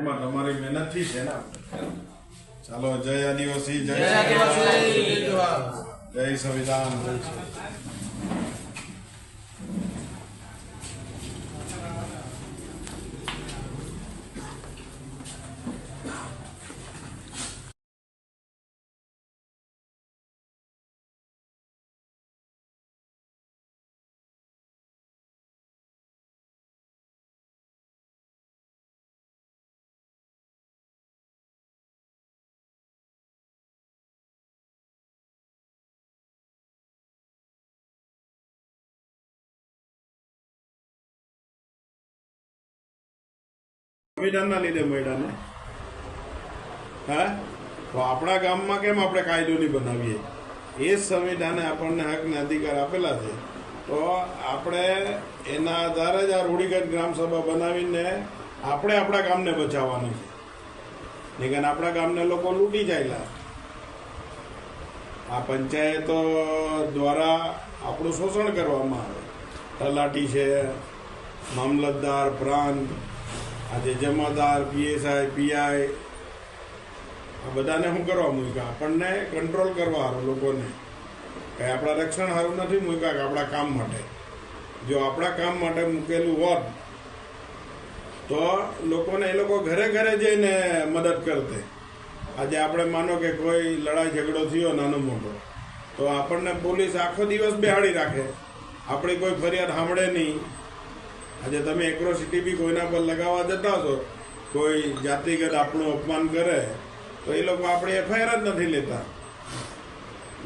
એમાં તમારી મહેનતથી છે ને. ચાલો જય આદિવાસી જય જય સંવિધાન. સંવિધાનના લીધે મળ્યા ને? હા? તો આપણા ગામમાં કેમ આપણે કાયદો નહીં બનાવીએ? એ સંવિધાને આપણને હકને અધિકાર આપેલા છે. તો આપણે એના આધારે જ આ રૂઢિગત ગ્રામસભા બનાવીને આપણે આપણા ગામને બચાવવાનું છે. નિકન આપણા ગામને લોકો લૂંટી જાયેલા આ પંચાયતો દ્વારા આપણું શોષણ કરવામાં આવે. તલાટી છે, મામલતદાર, પ્રાંત આજે જમાદાર પીએસઆઈ પીઆઈ આ બધાને શું કરવા મૂક્યા. આપણને કંટ્રોલ કરવા હારું લોકોને. કઈ આપણા રક્ષણ હારું નથી મૂક્યા કે આપણા કામ માટે. જો આપણા કામ માટે મૂકેલું હોત, તો લોકોને એ લોકો ઘરે ઘરે જઈને મદદ કરતે. આજે આપણે માનો કે કોઈ લડાઈ ઝઘડો થયો નાનો મોટો, તો આપણને પોલીસ આખો દિવસ બેહાડી રાખે. આપણી કોઈ ફરિયાદ સાંભળે નહીં. આજે તમે એક્રોસિટી બી કોઈના પર લગાવવા જતા છો કોઈ જાતિગત આપણું અપમાન કરે, તો એ લોકો આપણે એફઆઈઆર જ નથી લેતા.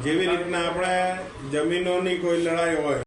જેવી રીતના આપણે જમીનોની કોઈ લડાઈ હોય